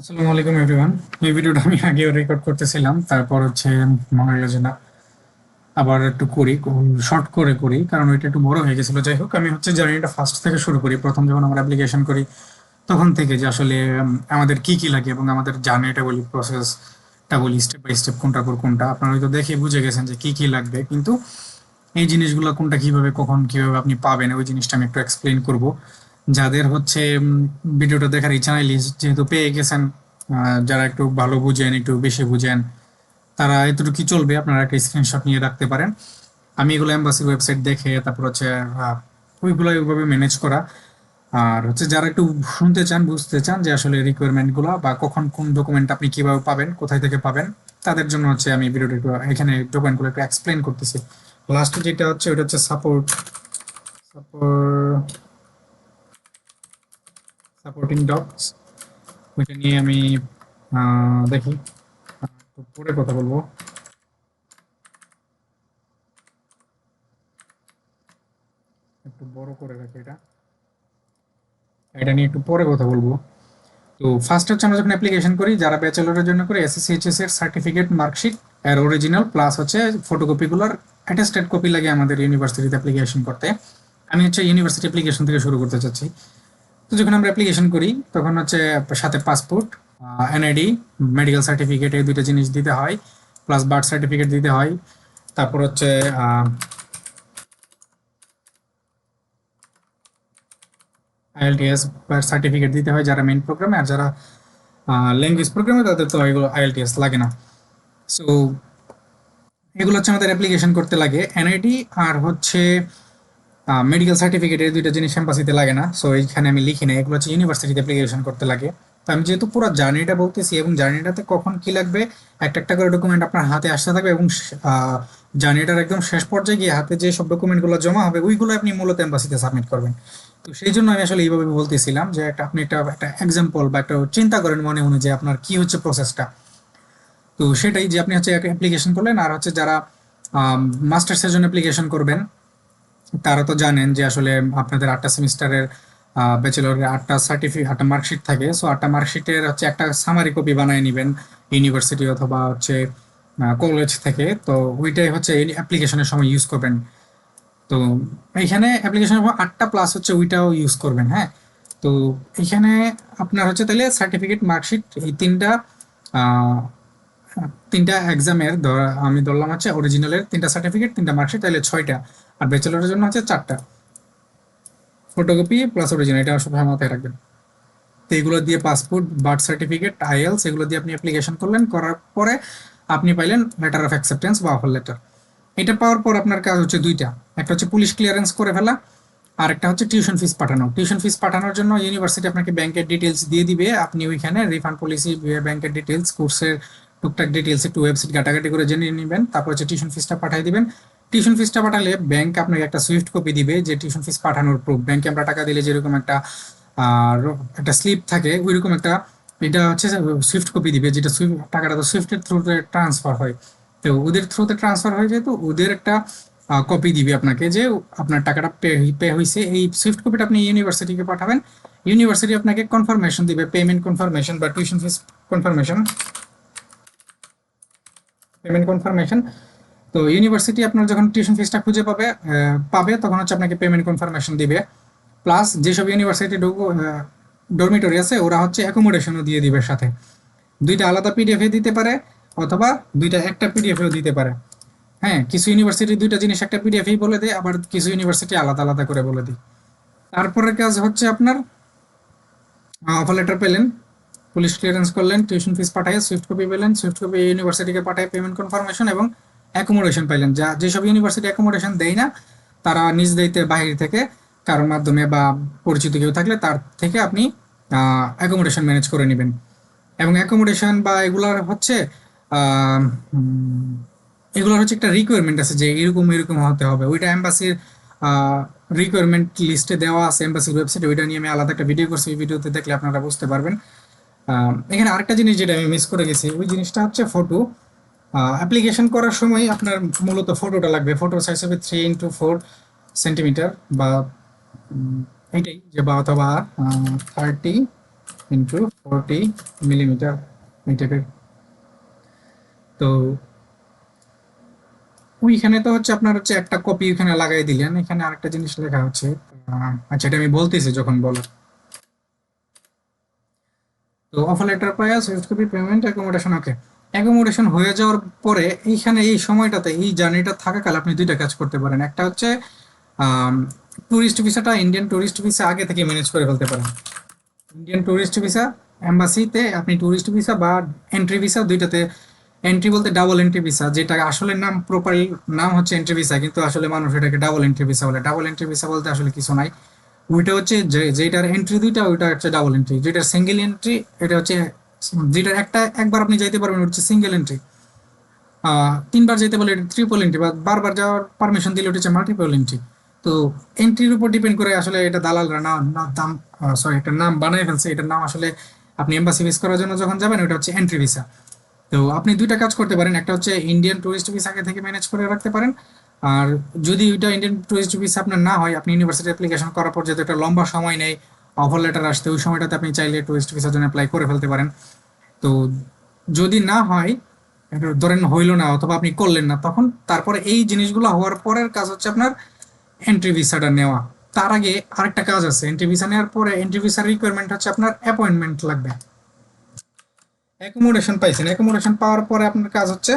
আসসালামু আলাইকুম এভরিওয়ান এই ভিডিওটা আমি আগেও রেকর্ড করতেছিলাম, তারপর হচ্ছে মনে হলো যে না, আবার একটু করি শর্ট করে করি, কারণ ওইটা একটু বড় হয়ে গেছিল। যাই হোক, আমি হচ্ছে জার্নিটা ফার্স্ট থেকে শুরু করি। প্রথম যখন আমরা অ্যাপ্লিকেশন করি, তখন থেকে যে আসলে আমাদের কি কি লাগে এবং আমাদের জার্নিটা বলি প্রসেসটা বলি স্টেপ বাই স্টেপ কোনটার পর কোনটা। আপনারা হয়তো দেখে বুঝে গেছেন যে কি কি লাগবে, কিন্তু এই জিনিসগুলো কোনটা কীভাবে, কখন কীভাবে আপনি পাবেন, ওই জিনিসটা আমি একটু এক্সপ্লেন করব। যাদের হচ্ছে ভিডিওটা দেখার ইচ্ছা নাই যেহেতু পেয়ে গেছেন যারা একটু ভালো বুঝেন, একটু বেশি বুঝেন, তারা এতটুকু চলবে, আপনারা একটা স্ক্রিনশট নিয়ে রাখতে পারেন। আমি এগুলো এম্বাসির ওয়েবসাইট দেখে, তারপর হচ্ছে ওইগুলো ওইভাবে ম্যানেজ করা। আর হচ্ছে যারা একটু শুনতে চান, বুঝতে চান যে আসলে রিকোয়ারমেন্টগুলো বা কখন কোন ডকুমেন্ট আপনি কীভাবে পাবেন, কোথায় থেকে পাবেন, তাদের জন্য হচ্ছে আমি ভিডিওটা একটু, এখানে ডকুমেন্টগুলো একটু এক্সপ্লেন করতেছি। লাস্ট যেটা হচ্ছে ওটা হচ্ছে সাপোর্ট সাপোর্ট সাপোর্টিং ডকস ওইটা নিয়ে আমি দেখি। পরে কথা বলব। একটু বড় করে রাখি এটা। এটা নিয়ে একটু পরে কথা বলব। তো ফার্স্ট হচ্ছে আমরা যখন অ্যাপ্লিকেশন করি, যারা ব্যাচেলরের জন্য করি এসএসসি এইচএস এর সার্টিফিকেট মার্কশিট এর অরিজিনাল প্লাস হচ্ছে ফটোকপিগুলোর অ্যাটেস্টেড কপি লাগে আমাদের ইউনিভার্সিটিতে অ্যাপ্লিকেশন করতে। আমি হচ্ছে ইউনিভার্সিটি অ্যাপ্লিকেশন থেকে শুরু করতে চাচ্ছি। তো যখন আমরা অ্যাপ্লিকেশন করি, তখন হচ্ছে সাথে পাসপোর্ট এনআইডি মেডিকেল সার্টিফিকেট এই দুইটা জিনিস দিতে হয় প্লাস বার্থ সার্টিফিকেট দিতে হয়, তারপর হচ্ছে আইএলটিএস সার্টিফিকেট দিতে হয় যারা মেইন প্রোগ্রামে আর যারা ল্যাঙ্গুয়েজ প্রোগ্রামে তাদের তো এগুলো আইএলটিএস লাগে না। সো এগুলো হচ্ছে আমাদের অ্যাপ্লিকেশন করতে লাগে এনআইডি আর হচ্ছে মেডিকেল সার্টিফিকেট দুইটা জিনিস এম্বাসিতে লাগে না সো এইখানে আমি লিখি না এগুলো হচ্ছে ইউনিভার্সিটিতে অ্যাপ্লিকেশন করতে লাগে। তো আমি যেহেতু পুরো জার্নিটা বলতেছি এবং জার্নিটাতে কখন কি লাগবে, একটা একটা করে ডকুমেন্ট আপনার হাতে আসতে থাকবে এবং জার্নিটার একদম শেষ পর্যায়ে গিয়ে হাতে যে সব ডকুমেন্টগুলো জমা হবে, ওইগুলো আপনি মূলত এম্বাসিতে সাবমিট করবেন। তো সেই জন্য আমি আসলে এইভাবে বলতেছিলাম যে একটা, আপনি একটা একটা এক্সাম্পল বা একটা চিন্তা করেন মনে মনে যে আপনার কি হচ্ছে প্রসেসটা তো সেটাই যে আপনি হচ্ছে অ্যাপ্লিকেশন করলেন আর হচ্ছে যারা মাস্টার্সের জন্য অ্যাপ্লিকেশন করবেন তারা তো জানেন যে আসলে আপনাদের আটটা সেমিস্টারের ব্যাচেলরের আটটা সার্টিফিকেট আটটা মার্কশিট থাকে। সো আটটা মার্কশিটের হচ্ছে একটা সামারি কপি বানিয়ে নেবেন ইউনিভার্সিটি অথবা হচ্ছে কলেজ থেকে। তো ওইটাই হচ্ছে অ্যাপ্লিকেশনের সময় ইউজ করবেন। তো এইখানে অ্যাপ্লিকেশনের সময় আটটা প্লাস হচ্ছে ওইটাও ইউজ করবেন হ্যাঁ? তো এখানে আপনার হচ্ছে তাহলে সার্টিফিকেট মার্কশিট এই তিনটা তিনটা এক্সামের ধর, আমি ধরলাম হচ্ছে অরিজিনালের তিনটা সার্টিফিকেট তিনটা মার্কশিট তাহলে ছয়টা। আর ব্যাচেলরের জন্য হচ্ছে চারটা। ফটোকপি প্লাস অরিজিনাল এটা সবসময় মাথায় রাখবেন। তো এগুলো দিয়ে পাসপোর্ট বার্থ সার্টিফিকেট আইএলস এগুলো দিয়ে আপনি অ্যাপ্লিকেশন করলেন, করার পরে আপনি পাইলেন লেটার অফ অ্যাকসেপ্টেন্স বা অফার লেটার এটা পাওয়ার পর আপনার কাজ হচ্ছে দুইটা। একটা হচ্ছে পুলিশ ক্লিয়ারেন্স করে ফেলা আর একটা হচ্ছে টিউশন ফিস পাঠানো। টিউশন ফিস পাঠানোর জন্য ইউনিভার্সিটি আপনাকে ব্যাংকের ডিটেলস দিয়ে দিবে। আপনি ওইখানে রিফান্ড পলিসি ব্যাংকের ডিটেলস কোর্সের টুকটাক ডিটেলস একটু ওয়েবসাইট ঘাটাঘাটি করে জেনে নেবেন। তারপর হচ্ছে টিউশন ফিসটা পাঠিয়ে দিবেন। টিউশন ফিসটা পাঠালে ব্যাংক আপনাকে একটা সুইফট কপি দিবে যে টিউশন ফিস পাঠানোর প্রুফ ব্যাংকে আমরা টাকা দিলে যেরকম একটা একটা স্লিপ থাকে, ওইরকম একটা এটা হচ্ছে সুইফট কপি দিবে, যেটা সুইফট টাকাটা তো সুইফটের থ্রুতে ট্রান্সফার হয়। তো ওদের থ্রুতে ট্রান্সফার হয়ে যায় তো ওদের একটা কপি দিবে আপনাকে যে আপনার টাকাটা পে পে হয়েছে এই সুইফট কপিটা আপনি ইউনিভার্সিটিকে পাঠাবেন। ইউনিভার্সিটি আপনাকে কনফার্মেশন দিবে পেমেন্ট কনফার্মেশন বা tuition fees confirmation payment confirmation তো ইউনিভার্সিটি আপনার যখন টিউশন ফিসটা খুঁজে পাবে পাবে, তখন হচ্ছে আপনাকে পেমেন্ট কনফার্মেশন দিবে। প্লাস যেসব ইউনিভার্সিটি ডরমিটরি আছে, ওরা হচ্ছে অ্যাকোমোডেশনও দিয়ে দিবে সাথে। দুইটা আলাদা পিডিএফ দিতে পারে, অথবা দুইটা একটা পিডিএফ এও দিতে পারে। হ্যাঁ কিছু ইউনিভার্সিটি দুইটা জিনিস একটা পিডিএফ এই বলে দেয়, আবার কিছু ইউনিভার্সিটি আলাদা আলাদা করে বলে দেয়। তারপরের কাজ হচ্ছে আপনার অফার লেটার পেলেন পুলিশ ক্লিয়ারেন্স করলেন টিউশন ফিস পাঠায় সুইফট কপি পেলেন সুইফট কপি ইউনিভার্সিটিকে পাঠায় পেমেন্ট কনফার্মেশন এবং অ্যাকোমোডেশন পাইলেন। যা, যেসব ইউনিভার্সিটি অ্যাকোমোডেশন দেয় না, তারা নিজ দায়িত্বে বাহির থেকে কারোর মাধ্যমে বা পরিচিত কেউ থাকলে তার থেকে আপনি অ্যাকোমোডেশন ম্যানেজ করে নেবেন। এবং অ্যাকোমোডেশন বা এগুলার হচ্ছে এগুলোর হচ্ছে একটা রিকোয়ারমেন্ট আছে যে এরকম এরকম হতে হবে। ওইটা এম্বাসির রিকোয়ারমেন্ট লিস্টে দেওয়া আছে এম্বাসির ওয়েবসাইটে ওইটা নিয়ে আমি আলাদা একটা ভিডিও করছি। ওই ভিডিওতে দেখলে আপনারা বুঝতে পারবেন। এখানে আরেকটা জিনিস যেটা আমি মিস করে গেছি, ওই জিনিসটা হচ্ছে ফটো অ্যাপ্লিকেশন করার সময় আপনার মূলত ফটোটা লাগবে। ফটো সাইজ হবে থ্রি ইন্টু ফোর সেন্টিমিটার বা এইটাই যে বা অথবা থার্টি ইন্টু ফোরটি মিলিমিটার এই টাইপের তো ওইখানে তো হচ্ছে আপনার হচ্ছে একটা কপি ওইখানে লাগাই দিলেন। এখানে আরেকটা জিনিস লেখা হচ্ছে আচ্ছা এটা আমি বলতেছি যখন বলো তো offer letter price SWIFT copy payment accommodation okay accommodation হয়ে যাওয়ার পরে এইখানে এই সময়টাতে, এই জার্নিটা থাকাকাল আপনি দুইটা কাজ করতে পারেন। একটা হচ্ছে ট্যুরিস্ট ভিসাটা ইন্ডিয়ান ট্যুরিস্ট ভিসা আগে থেকে ম্যানেজ করে ফেলতে পারেন। ইন্ডিয়ান ট্যুরিস্ট ভিসা এম্বাসিতে আপনি ট্যুরিস্ট ভিসা বা এন্ট্রি ভিসা দুইটাতে এন্ট্রি বলতে ডাবল এন্ট্রি ভিসা যেটা আসলে নাম প্রপারলি নাম হচ্ছে এন্ট্রি ভিসা কিন্তু আসলে মানুষ এটাকে ডাবল এন্ট্রি ভিসা বলে। ডাবল এন্ট্রি ভিসা বলতে আসলে কিছু নাই। ওইটা হচ্ছে যেটার এন্ট্রি দুইটা, ওইটা হচ্ছে ডাবল এন্ট্রি যেটা সিঙ্গেল এন্ট্রি এটা হচ্ছে যেটার একটা, একবার আপনি যাইতে পারবেন হচ্ছে সিঙ্গেল এন্ট্রি তিনবার যেতে পারলে ট্রিপল এন্ট্রি বা বারবার যাওয়ার পারমিশন দিলে ওটা হচ্ছে মাল্টিপল এন্ট্রি তো এন্ট্রির উপর ডিপেন্ড করে আসলে এটা দালালরা না দাম সরি একটা নাম বানাই ফেলছে, এটার নাম আসলে আপনি এম্বাসি ভিস করার জন্য যখন যাবেন, ওটা হচ্ছে এন্ট্রি ভিসা তো আপনি দুইটা কাজ করতে পারেন, একটা হচ্ছে ইন্ডিয়ান টুরিস্ট আগে থেকে ম্যানেজ করে রাখতে পারেন, আর যদি ওইটা ইন্ডিয়ান টুরিস্ট ভিসা আপনার না হয়, আপনি ইউনিভার্সিটি অ্যাপ্লিকেশন করার পর যেহেতু একটা লম্বা সময় নেই অফার লেটার আসতে ওই সময়টাতে আপনি চাইলে টুরিস্ট ভিসার জন্য অ্যাপ্লাই করে ফেলতে পারেন। তো যদি না হয় ধরেন হইল না অথবা আপনি করলেন না, তখন তারপরে এই জিনিসগুলো হওয়ার পরের কাজ হচ্ছে আপনার এন্ট্রি ভিসাটা নেওয়া। তার আগে আরেকটা কাজ আছে এন্ট্রি ভিসা নেওয়ার পরে এন্ট্রি ভিসার রিকোয়ারমেন্ট হচ্ছে আপনার অ্যাপয়েন্টমেন্ট লাগবে। অ্যাকোমোডেশন পাইছেন অ্যাকোমোডেশন পাওয়ার পরে আপনার কাজ হচ্ছে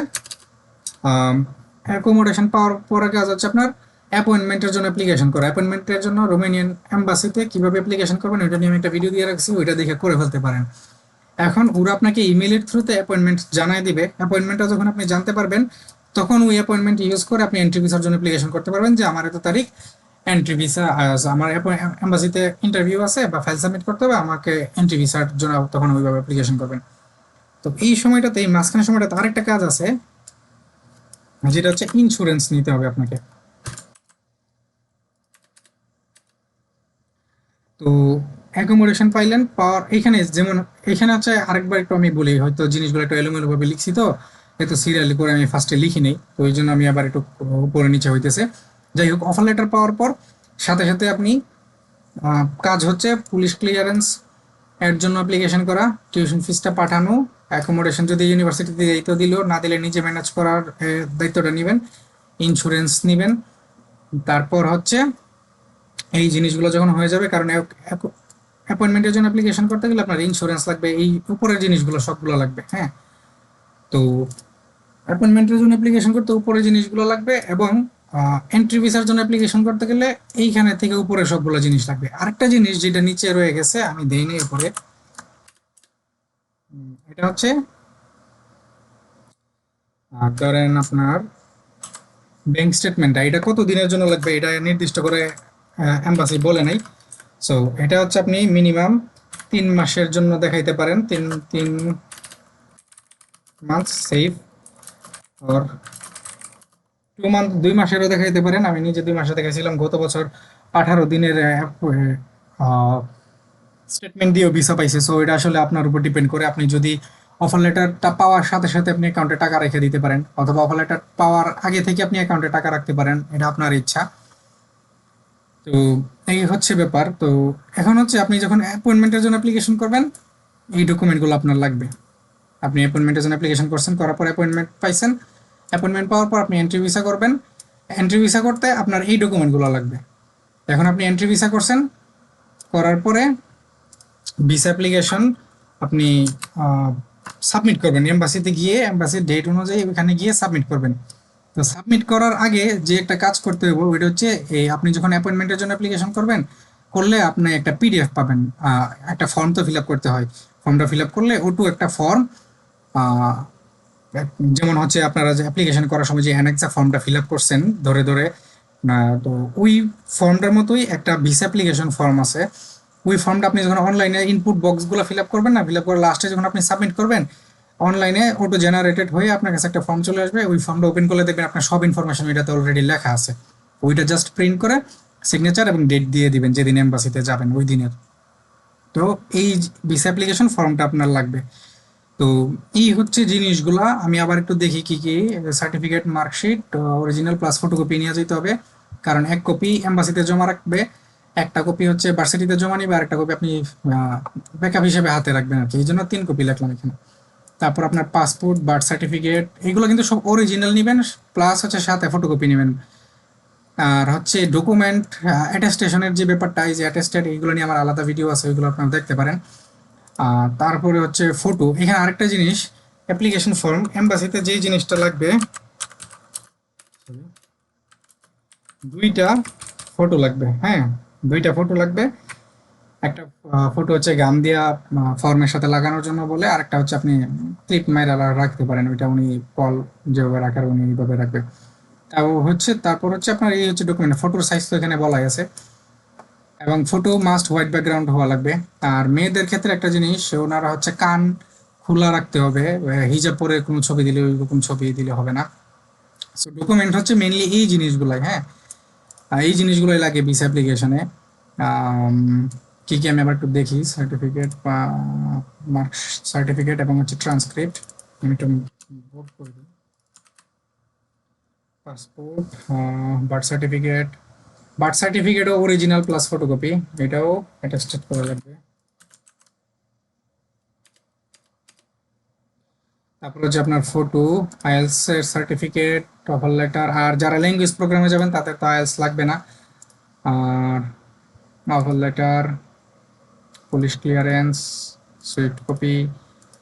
অ্যাকোমোডেশন পাওয়ার পরে কাজ হচ্ছে আপনার অ্যাপয়েন্টমেন্টের জন্য অ্যাপ্লিকেশন করা। অ্যাপয়েন্টমেন্টের জন্য রোমানিয়ান এম্বাসিতে কীভাবে অ্যাপ্লিকেশন করবেন ওইটা নিয়ে আমি একটা ভিডিও দিয়ে রাখছি, ওইটা দেখে করে ফেলতে পারেন। এখন ওরা আপনাকে ইমেলের থ্রুতে অ্যাপয়েন্টমেন্ট জানাই দিবে। অ্যাপয়েন্টমেন্টটা যখন আপনি জানতে পারবেন, তখন ওই অ্যাপয়েন্টমেন্ট ইউজ করে আপনি এন্ট্রি ভিসার জন্য অ্যাপ্লিকেশন করতে পারবেন যে আমার এত তারিখ এন্ট্রি ভিসা আমার এম্বাসিতে ইন্টারভিউ আছে বা ফাইল সাবমিট করতে হবে, আমাকে এন্ট্রি ভিসার জন্য তখন ওইভাবে অ্যাপ্লিকেশন করবেন। তো এই সময়টাতে, এই মাঝখানে সময়টাতে আরেকটা কাজ আছে, যেটা হচ্ছে ইন্স্যুরেন্স নিতে হবে আপনাকে। তো অ্যাকোমোডেশন পাইলেন, পাওয়ার এখানে যেমন, এখানে হচ্ছে আরেকবার একটু আমি বলি, হয়তো জিনিসগুলো একটু এলোমেলো ভাবে লিখছি তো, এত সিরিয়ালি করে আমি ফার্স্টে লিখি নেই, তো ওই জন্য আমি আবার একটু উপরে নিচে হইতেছে। যাই হোক অফার লেটার পাওয়ার পর, সাথে সাথে আপনি কাজ হচ্ছে পুলিশ ক্লিয়ারেন্স এর জন্য অ্যাপ্লিকেশন করা টিউশন ফিসটা পাঠানো অ্যাকোমোডেশন যদি ইউনিভার্সিটিতে দায়িত্ব দিল, না দিলে নিজে ম্যানেজ করার দায়িত্বটা নেবেন ইন্স্যুরেন্স নেবেন, তারপর হচ্ছে এই জিনিসগুলো যখন হয়ে যাবে, কারণ অ্যাপয়েন্টমেন্টের জন্য অ্যাপ্লিকেশন করতে গেলে আপনার ইন্স্যুরেন্স লাগবে, এই উপরের জিনিসগুলো সবগুলো লাগবে হ্যাঁ? তো অ্যাপয়েন্টমেন্টের জন্য অ্যাপ্লিকেশন করতে উপরের জিনিসগুলো লাগবে এবং এন্ট্রি ভিসার জন্য অ্যাপ্লিকেশন করতে গেলে এইখানে থেকে উপরে সবগুলো জিনিস লাগবে। আরেকটা জিনিস যেটা নিচে রয়ে গেছে, আমি দেইনি উপরে। এটা হচ্ছে ধরেন আপনার ব্যাংক স্টেটমেন্টটা এটা কত দিনের জন্য লাগবে? এটা নির্দিষ্ট করে এম্বাসি বলে নাই। সো এটা হচ্ছে আপনি মিনিমাম তিন মাসের জন্য দেখাইতে পারেন। তিন তিন মান্থ সেভ আর টু মান্থ দুই মাসেরও দেখাইতে পারেন। আমি নিজে দুই মাসে দেখাইছিলাম। গত বছর আঠারো দিনের স্টেটমেন্ট দিয়েও ভিসা পাইছে। সো এটা আসলে আপনার উপর ডিপেন্ড করে। আপনি যদি অফার লেটারটা পাওয়ার সাথে সাথে আপনি অ্যাকাউন্টে টাকা রেখে দিতে পারেন, অথবা অফার লেটার পাওয়ার আগে থেকে আপনি অ্যাকাউন্টে টাকা রাখতে পারেন, এটা আপনার ইচ্ছা। তো এই হচ্ছে ব্যাপার। তো এখন হচ্ছে আপনি যখন অ্যাপয়েন্টমেন্টের জন্য অ্যাপ্লিকেশন করবেন, এই ডকুমেন্টগুলো আপনার লাগবে। আপনি অ্যাপয়েন্টমেন্টের জন্য অ্যাপ্লিকেশন করছেন, করার পর অ্যাপয়েন্টমেন্ট পাইছেন। অ্যাপয়েন্টমেন্ট পাওয়ার পর আপনি এন্ট্রি ভিসা করবেন। এন্ট্রি ভিসা করতে আপনার এই ডকুমেন্টগুলো লাগবে। এখন আপনি এন্ট্রি ভিসা করছেন, করার পরে ভিসা অ্যাপ্লিকেশন আপনি সাবমিট করবেন। এম্বাসিতে গিয়ে এম্বাসির ডেট অনুযায়ী ওখানে গিয়ে সাবমিট করবেন। তো সাবমিট করার আগে যে একটা কাজ করতে হবে, ওইটা হচ্ছে এই আপনি যখন অ্যাপয়েন্টমেন্টের জন্য অ্যাপ্লিকেশন করবেন, করলে আপনি একটা পিডিএফ পাবেন। একটা ফর্ম তো ফিল করতে হয়। ফর্মটা ফিল করলে ওটু একটা ফর্ম যেমন হচ্ছে আপনারা যে অ্যাপ্লিকেশন করার সময় যে অ্যানেক্সা ফর্মটা ফিল করছেন, ধরে ধরে তো ওই ফর্মটার মতোই একটা ভিসা অ্যাপ্লিকেশন ফর্ম আছে। ওই ফর্মটা আপনি যখন অনলাইনে ইনপুট বক্সগুলো ফিল করবেন না ফিল করে লাস্টে যখন আপনি সাবমিট করবেন অনলাইনে অটো জেনারেটেড হয়ে আপনার কাছে একটা ফর্ম চলে আসবে। ওই ফর্মটা ওপেন করলে দেখবেন আপনার সব ইনফরমেশন এটাতে অলরেডি লেখা আছে। ওইটা জাস্ট প্রিন্ট করে সিগনেচার এবং ডেট দিয়ে দিবেন, যেদিন এম্বাসিতে যাবেন ওই দিনের। তো এই ভিসা অ্যাপ্লিকেশন ফর্মটা আপনার লাগবে। তো এই হচ্ছে জিনিসগুলা। আমি আবার একটু দেখি কি কি certificate marksheet original plus photocopy নিয়ে যেতে হবে। কারণ এক কপি এম্বাসিতে জমা রাখবে, একটা কপি হচ্ছে ভার্সিটিতে জমা নিবে, আর একটা কপি আপনি ব্যাকআপ হিসেবে হাতে রাখবেন আর কি। এই জন্য তিন কপি লিখলাম এখানে। তারপর আপনার পাসপোর্ট বার্থ সার্টিফিকেট এগুলো কিন্তু সব অরিজিনাল নেবেন প্লাস হচ্ছে সাথে ফটোকপি নেবেন। আর হচ্ছে ডকুমেন্ট অ্যাটেস্টেশনের যে ব্যাপারটা, এই যে অ্যাটেস্টেড এইগুলো নিয়ে আমার আলাদা ভিডিও আছে, ওইগুলো আপনারা দেখতে পারেন। আর তারপরে হচ্ছে ফটো এখানে আরেকটা জিনিস অ্যাপ্লিকেশন ফর্ম এম্বাসিতে যেই জিনিসটা লাগবে, দুইটা ফটো লাগবে হ্যাঁ দুইটা ফটো লাগবে। একটা ফটো হচ্ছে গাম দিয়া ফর্মের সাথে লাগানোর জন্য বলে, আর একটা হচ্ছে আপনি ক্লিপ মাইরা রাখতে পারেন, ওইটা উনি কল যেভাবে রাখার উনি এইভাবে রাখবে। তাও হচ্ছে, তারপর হচ্ছে আপনার এই হচ্ছে ডকুমেন্ট ফটোর সাইজ তো এখানে বলাই আছে। এবং ফটো মাস্ট হোয়াইট ব্যাকগ্রাউন্ড হওয়া লাগবে। আর মেয়েদের ক্ষেত্রে একটা জিনিস, ওনারা হচ্ছে কান খোলা রাখতে হবে হিজাব পরে কোনো ছবি দিলে ওইরকম ছবি দিলে হবে না। সো ডকুমেন্ট হচ্ছে মেনলি এই জিনিসগুলাই হ্যাঁ? এই জিনিসগুলোই লাগে বিস অ্যাপ্লিকেশনে কি কি আমি আবার একটু দেখি সার্টিফিকেট বা মার্কস সার্টিফিকেট এবং হচ্ছে ট্রান্সক্রিপ্ট আমি একটু বোর্ড করে দিই। পাসপোর্ট বার্থ সার্টিফিকেট বার্থ সার্টিফিকেটও অরিজিনাল প্লাস ফটোকপি এটাও অ্যাটাস্টেড করা লাগবে। তারপর হচ্ছে আপনার ফটো আইএলস এর সার্টিফিকেট টফল লেটার আর যারা ল্যাঙ্গুয়েজ প্রোগ্রামে যাবেন, তাদের তো আইএলস লাগবে না। আর TOEFL letter police clearance, SWIFT copy,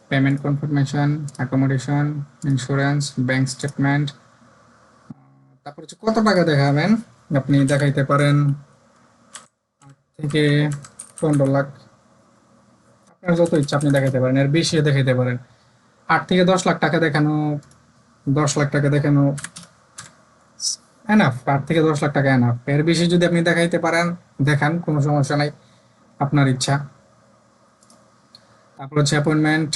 payment confirmation, accommodation, insurance, bank statement. তারপর হচ্ছে কত টাকা দেখাবেন? আপনি দেখাইতে পারেন। থেকে পনেরো লাখ। আপনার যত ইচ্ছা আপনি দেখাইতে পারেন। এর বেশি দেখাইতে পারেন। আট থেকে দশ লাখ টাকা দেখানো, দশ লাখ টাকা দেখানো এনাফ আট থেকে দশ লাখ টাকা এনাফ এর বেশি যদি আপনি দেখাইতে পারেন, দেখান, কোনো সমস্যা নাই। আপনার ইচ্ছা। তারপর হচ্ছে অ্যাপয়েন্টমেন্ট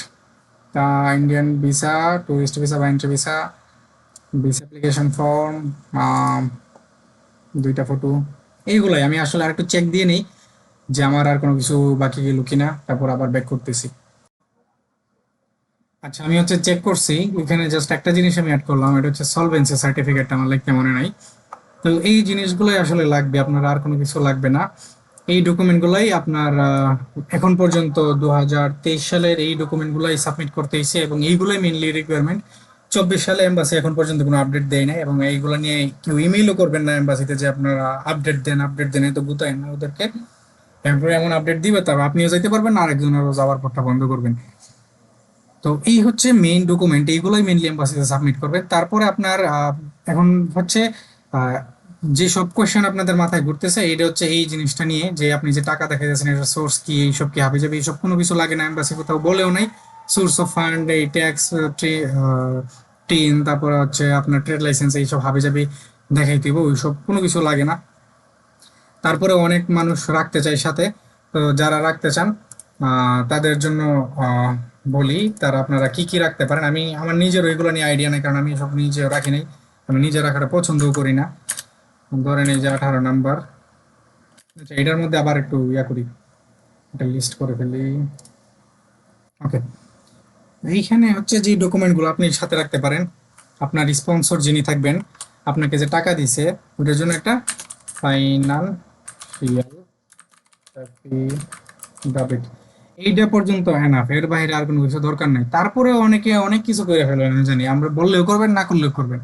তা ইন্ডিয়ান ভিসা টুরিস্ট ভিসা বা entry visa visa application form দুইটা ফটো এইগুলাই। আমি আসলে আরেকটু চেক দিয়ে নিই যে আমার আর কোনো কিছু বাকি গেল কিনা, তারপর আবার ব্যাক করতেছি। আচ্ছা আমি হচ্ছে চেক করছি, এখানে জাস্ট একটা জিনিস আমি অ্যাড করলাম, এটা হচ্ছে সলভেন্সি সার্টিফিকেট আমার লিখতে মনে নাই। তো এই জিনিসগুলোই আসলে লাগবে, আপনার আর কোনো কিছু লাগবে না। এই ডকুমেন্টগুলাই আপনার এখন পর্যন্ত দুহাজার তেইশ সালের এই ডকুমেন্টগুলাই সাবমিট করতে এসে এবং এইগুলোই মেনলি রিকোয়ারমেন্ট চব্বিশ সালে এম্বাসি এখন পর্যন্ত কোনো আপডেট দেয় না এবং এইগুলো নিয়ে কেউ ইমেইলও করবেন না এম্বাসিতে যে আপনারা আপডেট দেন আপডেট দেন তো গুতায় না ওদেরকে। এরপরে এমন আপডেট দিবে তারপর আপনিও যাইতে পারবেন আর একজনেরও যাওয়ার পরটা বন্ধ করবেন। তো এই হচ্ছে মেইন ডকুমেন্ট এইগুলোই মেনলি এম্বাসিতে সাবমিট করবেন তারপরে আপনার এখন হচ্ছে যে সব কোয়েশ্চেন আপনাদের মাথায় ঘুরতেছে, এটা হচ্ছে এই জিনিসটা নিয়ে যে আপনি যে টাকা দেখা যাচ্ছেন এটা সোর্স কি, এইসব কি হবে যাবে এইসব কোনো কিছু লাগে না এম্বাসি কোথাও বলেও নাই। সোর্স অফ ফান্ড এই ট্যাক্স টিন তারপর হচ্ছে আপনার ট্রেড লাইসেন্স এইসব হাবে যাবে দেখাই দিব ওইসব কোনো কিছু লাগে না। তারপরে অনেক মানুষ রাখতে চায় সাথে, তো যারা রাখতে চান তাদের জন্য বলি, তারা আপনারা কি কি রাখতে পারেন? আমি, আমার নিজের ওইগুলো নিয়ে আইডিয়া নেই, কারণ আমি সব নিজে রাখি নাই। আমি নিজে রাখাটা পছন্দও করি না। ধরেন এই যে আঠারো নাম্বার। আচ্ছা এটার মধ্যে আবার একটু ইয়া করি। এটা লিস্ট করে ফেলি। ওকে এইখানে হচ্ছে যে ডকুমেন্টগুলো আপনি সাথে রাখতে পারেন। আপনার স্পন্সর যিনি থাকবেন, আপনাকে যে টাকা দিছে, ওটার জন্য একটা ডেবিট এইটা পর্যন্ত এনাফ এর বাইরে আর কোনো কিছু দরকার নাই। তারপরে অনেকে অনেক কিছু করে ফেলেন জানি। আমরা বললেও করবেন, না করলেও করবেন।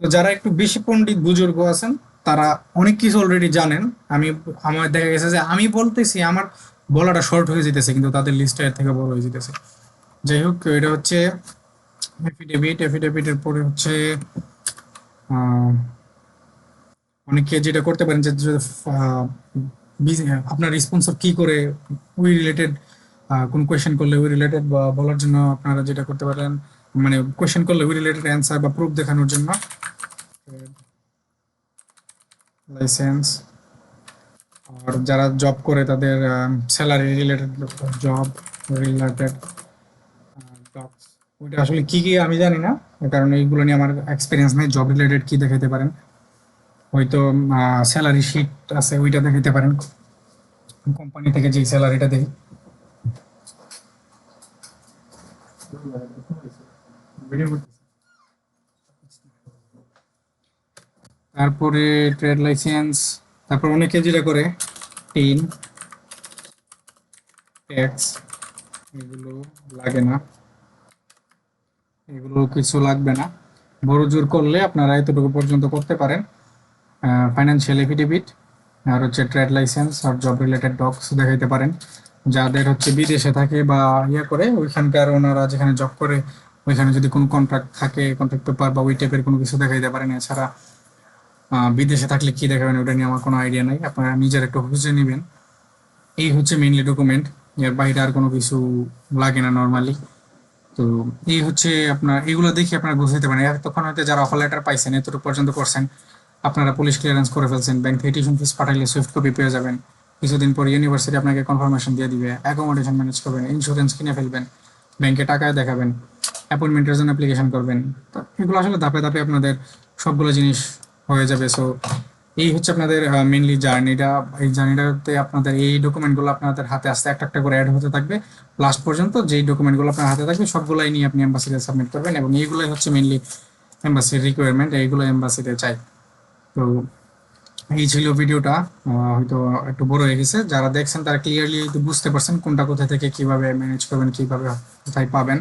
তো যারা একটু বেশি পণ্ডিত বুজুর্গ আছেন, তারা অনেক কিছু অলরেডি জানেন। আমি, আমার দেখা গেছে যে আমি বলতেছি, আমার বলাটা শর্ট হয়ে যেতেছে, কিন্তু তাদের লিস্টটা এর থেকে বড় হয়ে যেতেছে। যাই হোক, এটা হচ্ছে এফিডেভিট এফিডেভিটের পরে হচ্ছে অনেকে যেটা করতে পারেন যে আপনার স্পন্সর কি করে উই রিলেটেড কোন কোয়েশ্চেন করলে উই রিলেটেড বা বলার জন্য আপনারা যেটা করতে পারেন মানে কোয়েশ্চেন করলে উই রিলেটেড অ্যান্সার বা প্রুফ দেখানোর জন্য লাইসেন্স আর যারা জব করে তাদের স্যালারি রিলেটেড জব রিলেটেড ওইটা আসলে কি কি আমি জানি না কারণ এইগুলো নিয়ে আমার এক্সপিরিয়েন্স নেই জব রিলেটেড কি দেখাতে পারেন। হয়তো স্যালারি শিট আছে, ওইটা দেখাতে পারেন। কোম্পানি থেকে যে স্যালারিটা দেয় তারপরে ট্রেড লাইসেন্স, তারপর অনেকে যেটা করে, টিন, ট্যাক্স, এগুলো লাগে না। এগুলো কিছু লাগবে না। বড় জোর করলে আপনারা এতটুকু পর্যন্ত করতে পারেন। ফাইন্যান্সিয়াল এফিডেভিট আর হচ্ছে ট্রেড লাইসেন্স আর জব রিলেটেড ডকুস দেখাইতে পারেন। যাদের হচ্ছে বিদেশে থাকে বা ইয়ে করে, ওইখানকার ওনারা যেখানে জব করে, ওইখানে যদি কোনো কন্ট্রাক্ট থাকে কন্ট্রাক্ট পেপার বা ওই টাইপের কোনো কিছু দেখাইতে পারেন। এছাড়া বিদেশে থাকলে কি দেখাবেন? ওটা নিয়ে আমার কোনো আইডিয়া নাই। আপনারা নিজের একটা খুঁজে নেবেন। এই হচ্ছে মেইনলি ডকুমেন্ট এর বাইরে আর কোনো কিছু লাগে না নর্মালি তো এই হচ্ছে আপনার, এগুলো দেখে আপনারা বুঝতে পারেন। এতক্ষণ হয়তো যারা অফার লেটার পাইছেন, এতটুকু পর্যন্ত করছেন, আপনারা পুলিশ ক্লিয়ারেন্স করে ফেলছেন। ব্যাংক থেকে টিউশন ফিস পাঠাইলে সুইফট কপি পেয়ে যাবেন। কিছুদিন পর ইউনিভার্সিটি আপনাকে কনফার্মেশন দিয়ে দিবে। অ্যাকোমোডেশন ম্যানেজ করবেন। ইন্স্যুরেন্স কিনে ফেলবেন। ব্যাংকে টাকা দেখাবেন। অ্যাপয়েন্টমেন্টের জন্য অ্যাপ্লিকেশন করবেন। তো এগুলো আসলে ধাপে ধাপে আপনাদের সবগুলো জিনিস হয়ে যাবে। সো এই হচ্ছে আপনাদের মেনলি জার্নিটা এই জার্নিটাতে আপনাদের, এই ডকুমেন্টগুলো আপনাদের হাতে আস্তে একটা একটা করে অ্যাড হতে থাকবে। লাস্ট পর্যন্ত যেই ডকুমেন্টগুলো আপনার হাতে থাকবে, সবগুলাই নিয়ে আপনি এম্বাসিতে সাবমিট করবেন এবং এইগুলোই হচ্ছে মেনলি এম্বাসির রিকোয়ারমেন্ট এইগুলো এম্বাসিতে চাই। তো, এই ছিল ভিডিওটা। হয়তো একটু বড় হয়ে গেছে। যারা দেখছেন, তারা ক্লিয়ারলি বুঝতে পারছেন কোনটা কোথা থেকে কীভাবে ম্যানেজ করবেন, কীভাবে কোথায় পাবেন।